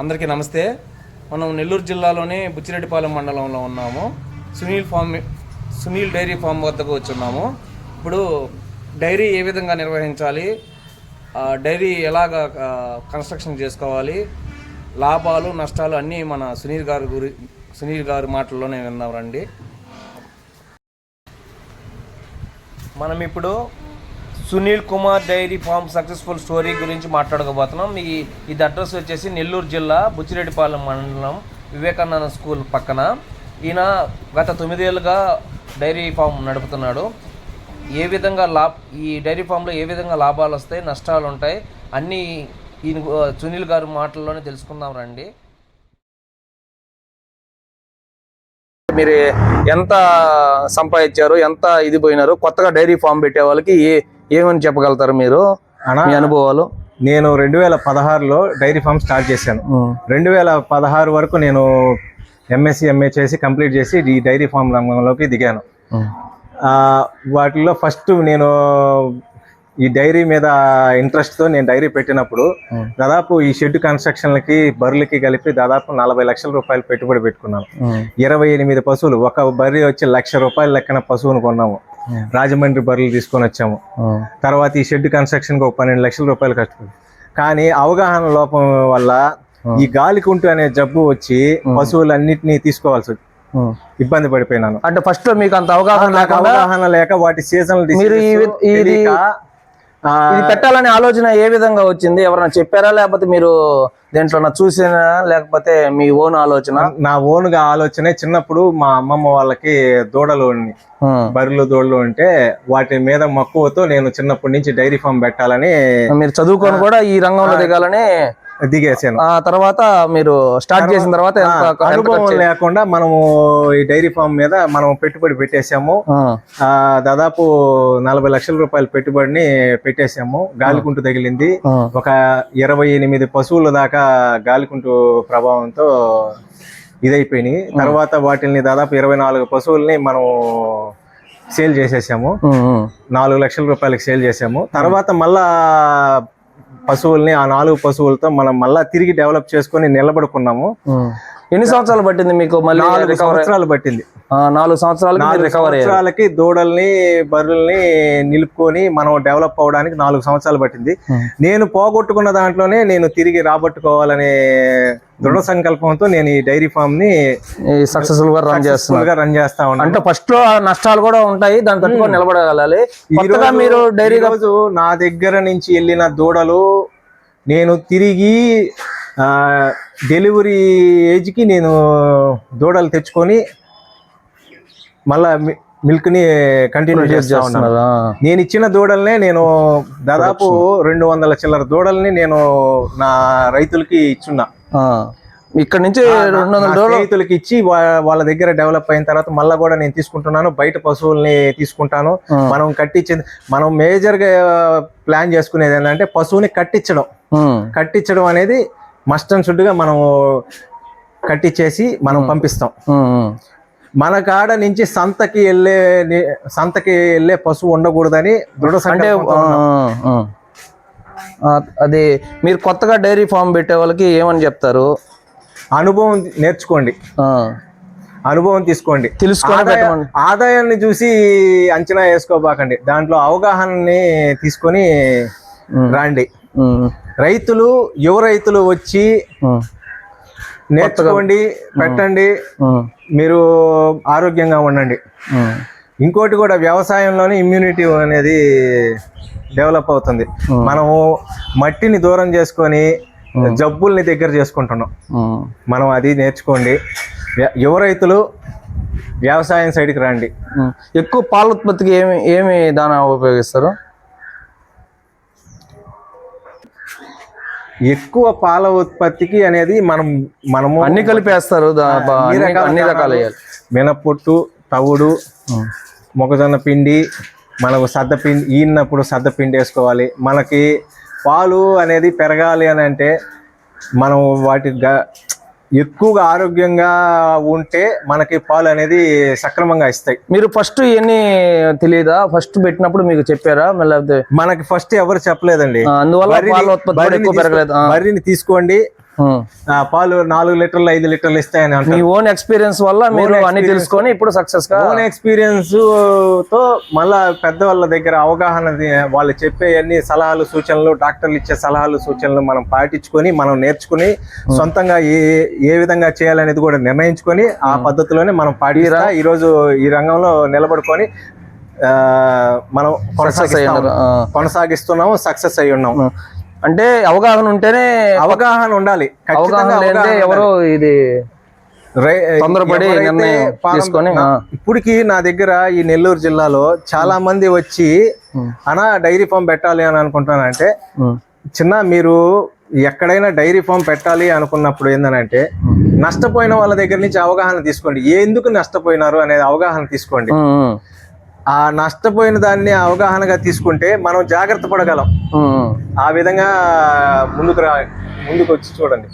అందరికీ నమస్తే. మనం నెల్లూరు జిల్లాలోని బుచ్చిరెడ్డిపాలెం మండలంలో ఉన్నాము. Sunil farm Sunil dairy farm వద్దకు వచ్చున్నాము. ఇప్పుడు డైరీ ఏ విధంగా నిర్వహించాలి? డైరీ ఎలాగ కన్స్ట్రక్షన్ చేసుకోవాలి? లాభాలు నష్టాలు అన్నీ మన సునీల్ గారు గురి సునీల్ గారి మాటల్లోనే విన్నాం రండి. మనం ఇప్పుడు Sunil Kumar dairy farm successful story గురించి మాట్లాడుకోబోతున్నాం ఈ ఇది అడ్రస్ వచ్చేసి నెల్లూరు జిల్లా బుచ్చిరెడ్డిపాలెం మండలం వివేకానంద స్కూల్ పక్కన. ఈయన గత తొమ్మిదేళ్ళుగా డైరీ ఫామ్ నడుపుతున్నాడు. ఏ విధంగా లాభ ఈ డైరీ ఫామ్లో ఏ విధంగా లాభాలు వస్తాయి నష్టాలు ఉంటాయి అన్నీ ఈయన సునీల్ గారు మాటల్లోనే తెలుసుకుందాం రండి. మీరు ఎంత సంపాదించారు ఎంత ఇది పోయినారు కొత్తగా డైరీ ఫామ్ పెట్టే వాళ్ళకి ఏ ఏమని చెప్పగలుగుతారు మీరు? మీ అనుభవాలు? నేను రెండు వేల పదహారులో డైరీ ఫామ్ స్టార్ట్ చేశాను. రెండు వేల పదహారు వరకు నేను ఎంఎస్సి ఎంఏ చేసి కంప్లీట్ చేసి ఈ డైరీ ఫామ్ రంగంలోకి దిగాను. వాటిలో ఫస్ట్ నేను ఈ డైరీ మీద ఇంట్రెస్ట్తో నేను డైరీ పెట్టినప్పుడు దాదాపు ఈ షెడ్ కన్స్ట్రక్షన్లకి బర్రెలకి కలిపి దాదాపు నలభై లక్షల రూపాయలు పెట్టుబడి పెట్టుకున్నాను. ఇరవై ఎనిమిది పశువులు ఒక బర్రె వచ్చి లక్ష రూపాయల లెక్కన పశువును కొన్నాము. రాజమండ్రి బర్రెలు తీసుకొని వచ్చాము. తర్వాత ఈ షెడ్ కన్స్ట్రక్షన్ ఒక పన్నెండు లక్షల రూపాయలు కట్టుకుంది కానీ అవగాహన లోపం వల్ల ఈ గాలికుంటు అనే జబ్బు వచ్చి పశువులన్నిటినీ తీసుకోవాల్సి వచ్చి ఇబ్బంది పడిపోయినాను. అంటే ఫస్ట్ మీకు అంత అవగాహన అవగాహన లేక వాటి వి- ఇది- పెట్టాలనే ఆలోచన ఏ విధంగా వచ్చింది? ఎవరైనా చెప్పారా? లేకపోతే మీరు దేంట్లో చూసినా? లేకపోతే మీ ఓన్ ఆలోచన? నా ఓన్గా ఆలోచనే చిన్నప్పుడు మా అమ్మమ్మ వాళ్ళకి దూడలు. బర్రెలు దూడలు ఉంటే వాటి మీద మక్కువతో నేను చిన్నప్పటి నుంచి డైరీ ఫామ్ పెట్టాలని మీరు చదువుకొని కూడా ఈ రంగంలో దిగాలని దిగేసాను. ఆ తర్వాత మీరు స్టార్ట్ చేసిన తర్వాత అనుభవం లేకుండా మనము ఈ డైరీ ఫామ్ మీద మనం పెట్టుబడి పెట్టేశాము. దాదాపు నలభై లక్షల రూపాయల పెట్టుబడిని పెట్టేశాము. గాలికుంటు తగిలింది. ఒక ఇరవై ఎనిమిది పశువుల దాకా గాలికుంటు ప్రభావంతో ఇదైపోయినాయి. తర్వాత వాటిని దాదాపు ఇరవై నాలుగు పశువుల్ని మనం సేల్ చేసేసాము. నాలుగు లక్షల రూపాయలకి సేల్ చేసాము. తర్వాత మళ్ళా పశువుల్ని ఆ నాలుగు పశువులతో మనం మళ్ళా తిరిగి డెవలప్ చేసుకొని నిలబడుకున్నాము. ఎన్ని సంవత్సరాలు పట్టింది మీకు మళ్ళీ నాలుగు సంవత్సరాలు పట్టింది. నాలుగు సంవత్సరాలు రికవర్ సంవత్సరాలకి దూడల్ని బర్రెల్ని నిలుపుకొని మనం డెవలప్ అవడానికి నాలుగు సంవత్సరాలు పట్టింది. నేను పోగొట్టుకున్న దాంట్లోనే నేను తిరిగి రాబట్టుకోవాలనే దృఢ సంకల్పంతో నేను ఈ డైరీ ఫామ్ని సక్సెస్ఫుల్గా రన్ చేస్తున్నారు గా రన్ చేస్తా ఉన్నాను. అంటే ఫస్ట్లో నష్టాలు కూడా ఉంటాయి దాని తట్టుకొని నిలబడగలాలి. కొత్తగా మీరు డైరీ రోజు నా దగ్గర నుంచి వెళ్ళిన దూడలు నేను తిరిగి ఆ, డెలివరీ ఏజ్కి నేను దూడలు తెచ్చుకొని మళ్ళా మి- మిల్క్ని కంటిన్యూ చేస్తా ఉన్నాను. నేను ఇచ్చిన దూడల్నే నేను దాదాపు రెండు వందల చిల్లర దూడల్ని నేను నా రైతులకి ఇచ్చున్నా. ఇక్కడ నుంచి రెండు వందల రైతులకి ఇచ్చి వా- వాళ్ళ దగ్గర డెవలప్ అయిన తర్వాత మళ్ళా కూడా నేను తీసుకుంటున్నాను. బయట పశువుల్ని తీసుకుంటాను. మనం కట్టించింది మనం మేజర్గా ప్లాన్ చేసుకునేది ఏంటంటే పశువుని కట్టించడం. కట్టించడం అనేది మస్ట్ అండ్ షుడ్గా మనం కట్టించేసి మనం పంపిస్తాం. మన కాడ నుంచి సంతకి వెళ్ళే సంతకి వెళ్ళే పశువు ఉండకూడదని దృఢ అంటే అది మీరు కొత్తగా డైరీ ఫామ్ పెట్టే వాళ్ళకి ఏమని చెప్తారు? అనుభవం నేర్చుకోండి. అనుభవం తీసుకోండి. పెట్టమని. ఆదాయాన్ని చూసి అంచనా వేసుకోబాకండి. దాంట్లో అవగాహనని తీసుకొని. రాండి. రైతులు యువ రైతులు వచ్చి నేర్చుకోండి పెట్టండి మీరు ఆరోగ్యంగా ఉండండి. ఇంకోటి కూడా వ్యవసాయంలోనే ఇమ్యూనిటీ అనేది డెవలప్ అవుతుంది. మనము మట్టిని దూరం చేసుకొని జబ్బుల్ని దగ్గర చేసుకుంటున్నాం. మనం అది నేర్చుకోండి. యువ రైతులు వ్యవసాయం సైడ్కి రండి. ఎక్కువ పాల ఉత్పత్తికి ఏమి ఏమి దానా ఉపయోగిస్తారు? ఎక్కువ పాల ఉత్పత్తికి అనేది మనం మనము అన్ని కలిపేస్తారు అన్ని రకాల మినపొట్టు తవుడు మొక్కజొన్న పిండి మనకు సద్ద పిండి ఈనప్పుడు సద్ద పిండి వేసుకోవాలి. మనకి పాలు అనేది పెరగాలి అని అంటే మనం వాటి ఎక్కువగా ఆరోగ్యంగా ఉంటే మనకి పాలు అనేది సక్రమంగా ఇస్తాయి. మీరు ఫస్ట్ ఇవన్నీ తెలియదా ఫస్ట్ పెట్టినప్పుడు మీకు చెప్పారా? మళ్ళీ మనకి ఫస్ట్ ఎవరు చెప్పలేదండి. అందువల్ల పాల ఉత్పత్తి పెరగలేదు. తీసుకోండి. పాలు నాలుగు లీటర్లు ఐదు లీటర్లు ఇస్తాయని మీ ఓన్ ఎక్స్పీరియన్స్ వల్ల మీరు అన్ని తెలుసుకొని ఇప్పుడు సక్సెస్గా ఓన్ ఎక్స్పీరియన్స్తో మళ్ళా పెద్దవాళ్ళ దగ్గర అవగాహన వాళ్ళు చెప్పే అన్ని సలహాలు సూచనలు డాక్టర్లు ఇచ్చే సలహాలు సూచనలు మనం పాటించుకొని మనం నేర్చుకుని సొంతంగా ఏ ఏ విధంగా చేయాలనేది కూడా నిర్ణయించుకొని ఆ పద్ధతిలోనే మనం పాటిస్తా ఈ రోజు ఈ రంగంలో నిలబడుకొని ఆ, మనం. కొనసాగిస్తున్నాము సక్సెస్ అయి ఉన్నాం అంటే అవగాహన ఉంటేనే అవగాహన ఉండాలి అవగాహన ఎవరు ఇది తొందరపడి తీసుకొని. ఇప్పటికి నా దగ్గర ఈ నెల్లూరు జిల్లాలో చాలా మంది వచ్చి అనా డైరీ ఫామ్ పెట్టాలి అని అనుకుంటానంటే. చిన్న మీరు ఎక్కడైనా డైరీ ఫామ్ పెట్టాలి అనుకున్నప్పుడు ఏంటంటే నష్టపోయిన వాళ్ళ దగ్గర నుంచి అవగాహన తీసుకోండి ఎందుకు నష్టపోయినారు అనేది అవగాహన తీసుకోండి. ఆ నష్టపోయిన దాన్ని అవగాహనగా తీసుకుంటే మనం జాగ్రత్త పడగలం. ఆ విధంగా ముందుకు రా ముందుకు వచ్చి చూడండి.